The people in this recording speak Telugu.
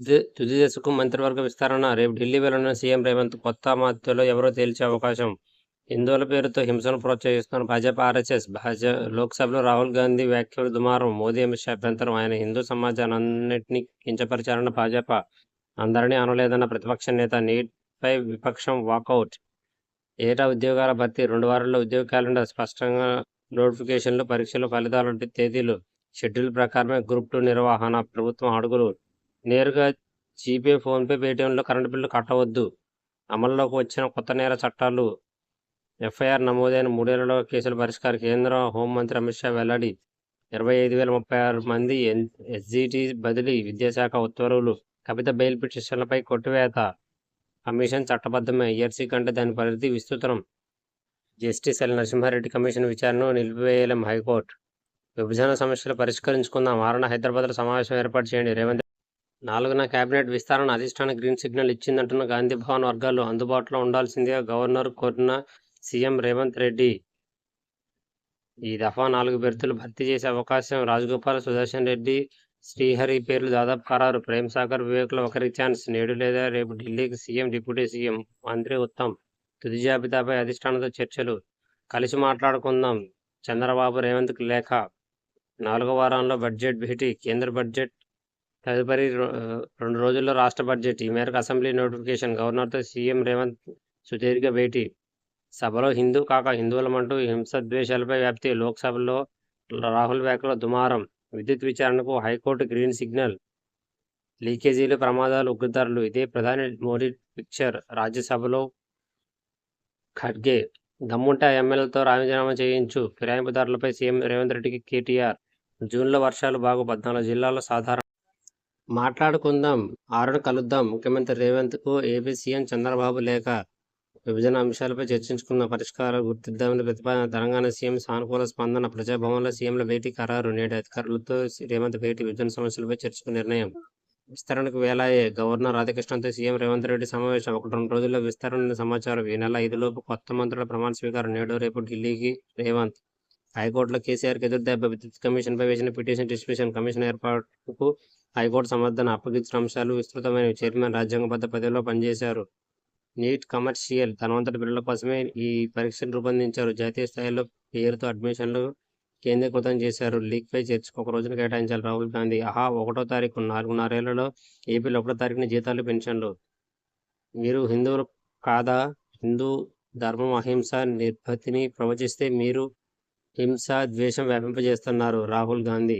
తుది దశకు మంత్రివర్గ విస్తరణ రేపు ఢిల్లీ వెళ్ళనున్న సీఎం రేవంత్ కొత్త మధ్యలో ఎవరో తేల్చే అవకాశం. హిందువుల పేరుతో హింసను ప్రోత్సహిస్తున్న భాజపా ఆర్ఎస్ఎస్ భాజ లోక్సభలో రాహుల్ గాంధీ వ్యాఖ్యలు దుమారం. మోదీ అమిత్ షా అభ్యంతరం. ఆయన హిందూ సమాజాన్నింటినీ కించపరిచారన్న భాజపా. అందరినీ అనలేదన్న ప్రతిపక్ష నేత నీట్పై విపక్షం వాకౌట్. ఏటా ఉద్యోగాల భర్తీ? రెండు వారాల్లో ఉద్యోగ క్యాలెండర్. స్పష్టంగా నోటిఫికేషన్లు పరీక్షలు ఫలితాలు తేదీలు. షెడ్యూల్ ప్రకారమే గ్రూప్ టూ నిర్వహణ. ప్రభుత్వం అడుగులు నేరుగా జీపే ఫోన్పే పేటీఎంలో కరెంటు బిల్లు కట్టవద్దు. అమల్లోకి వచ్చిన కొత్త నేర చట్టాలు ఎఫ్ఐఆర్ నమోదైన మూడేళ్ళలో కేసుల పరిష్కారం కేంద్ర హోంమంత్రి అమిత్ షా వెల్లడి. ఇరవై ఐదు వేల ముప్పై ఆరు మంది ఎన్ ఎస్జిటి బదిలీ విద్యాశాఖ ఉత్తర్వులు కవిత బెయిల్ పిటిషన్లపై కొట్టివేత. కమిషన్ చట్టబద్ధమే. ఐఆర్సీ కంటే దాని పరిధి విస్తృతం. జస్టిస్ ఎల్ నరసింహారెడ్డి కమిషన్ విచారణను నిలిపివేయలేం హైకోర్టు. విభజన సమస్యలు పరిష్కరించుకుందాం. వారణ హైదరాబాద్లో సమావేశం ఏర్పాటు చేయండి. రేవంత్ నాలుగున కేబినెట్ విస్తరణ అధిష్టాన గ్రీన్ సిగ్నల్ ఇచ్చిందంటున్న గాంధీ భవన్ వర్గాలు అందుబాటులో ఉండాల్సిందిగా గవర్నర్ కోరిన సీఎం రేవంత్ రెడ్డి. ఈ దఫా నాలుగు బెర్తులు భర్తీ చేసే అవకాశం రాజగోపాల్ సుదర్శన్ రెడ్డి శ్రీహరి పేర్లు దాదాపు ఖరారు ప్రేమ్ సాగర్ వివేక్లో ఒకరి ఛాన్స్ నేడు లేదా రేపు ఢిల్లీకి సీఎం డిప్యూటీ సీఎం మంత్రి ఉత్తమ్. తుది జాబితాపై అధిష్టానంతో చర్చలు. కలిసి మాట్లాడుకుందాం. చంద్రబాబు రేవంత్కి లేఖ. నాలుగో వారంలో బడ్జెట్ భేటీ. కేంద్ర బడ్జెట్ తదుపరి రెండు రోజుల్లో రాష్ట్ర బడ్జెట్ ఈ మేరకు అసెంబ్లీ నోటిఫికేషన్ గవర్నర్తో సీఎం రేవంత్ సుదీర్ఘ భేటీ. సభలో హిందూ కాక హిందువులమంటూ హింసద్వేషాలపై వ్యాప్తి లోక్సభలో రాహుల్ వ్యాఖ్యలో దుమారం విద్యుత్ విచారణకు హైకోర్టు గ్రీన్ సిగ్నల్ లీకేజీలు ప్రమాదాలు ఉగ్రదారులు. ఇదే ప్రధాని మోడీ పిక్చర్. రాజ్యసభలో ఖడ్గే దమ్ముంటే ఎమ్మెల్యేలతో రాజీనామా చేయించు. ఫిరాయింపుదారులపై సీఎం రేవంత్ రెడ్డికి కేటీఆర్. జూన్లో వర్షాలు బాగు. పద్నాలుగు జిల్లాల్లో సాధారణ మాట్లాడుకుందాం. ఆరును కలుద్దాం. ముఖ్యమంత్రి రేవంత్కు ఏపీ సీఎం చంద్రబాబు లేఖ విభజన అంశాలపై చర్చించుకున్న పరిష్కారాలు గుర్తిద్దామని ప్రతిపాదన తెలంగాణ సీఎం సానుకూల స్పందన ప్రజాభవన్లో సీఎంల భేటీ ఖరారు నేడు అధికారులతో రేవంత్ భేటీ విభజన సమస్యలపై చర్చకు నిర్ణయం విస్తరణకు వేలాయే. గవర్నర్ రాధాకృష్ణంతో సీఎం రేవంత్ రెడ్డి సమావేశం ఒకటి రెండు రోజుల్లో విస్తరణ సమాచారం. ఈ నెల ఐదులోపు కొత్త మంత్రుల ప్రమాణ స్వీకారం. నేడు రేపు ఢిల్లీకి రేవంత్ హైకోర్టులో కేసీఆర్కి ఎదురుదెబ్బ విద్యుత్ కమిషన్పై వేసిన పిటిషన్ డిస్ట్రిబ్యూషన్ కమిషన్ ఏర్పాటుకు హైకోర్టు సమర్థన అప్పగించిన అంశాలు విస్తృతమైన చైర్మన్ రాజ్యాంగబద్ధ పదవిలో పనిచేశారు. నీట్ కమర్షియల్ ధనవంతటి పిల్లల కోసమే ఈ పరీక్షను రూపొందించారు. జాతీయ స్థాయిలో పేరుతో అడ్మిషన్లు కేంద్రీకృతం చేశారు. లీక్ పై చర్చకు ఒక రోజున కేటాయించాలి రాహుల్ గాంధీ. ఆహా ఒకటో తారీఖు నాలుగున్నరేళ్ళలో ఏపీలో ఒకటో తారీఖున జీతాలు పెన్షన్లు. మీరు హిందువులు కాదా? హిందూ ధర్మం అహింస నిర్భతిని ప్రవచిస్తే మీరు హింస ద్వేషం వ్యాపింపజేస్తున్నారు రాహుల్ గాంధీ.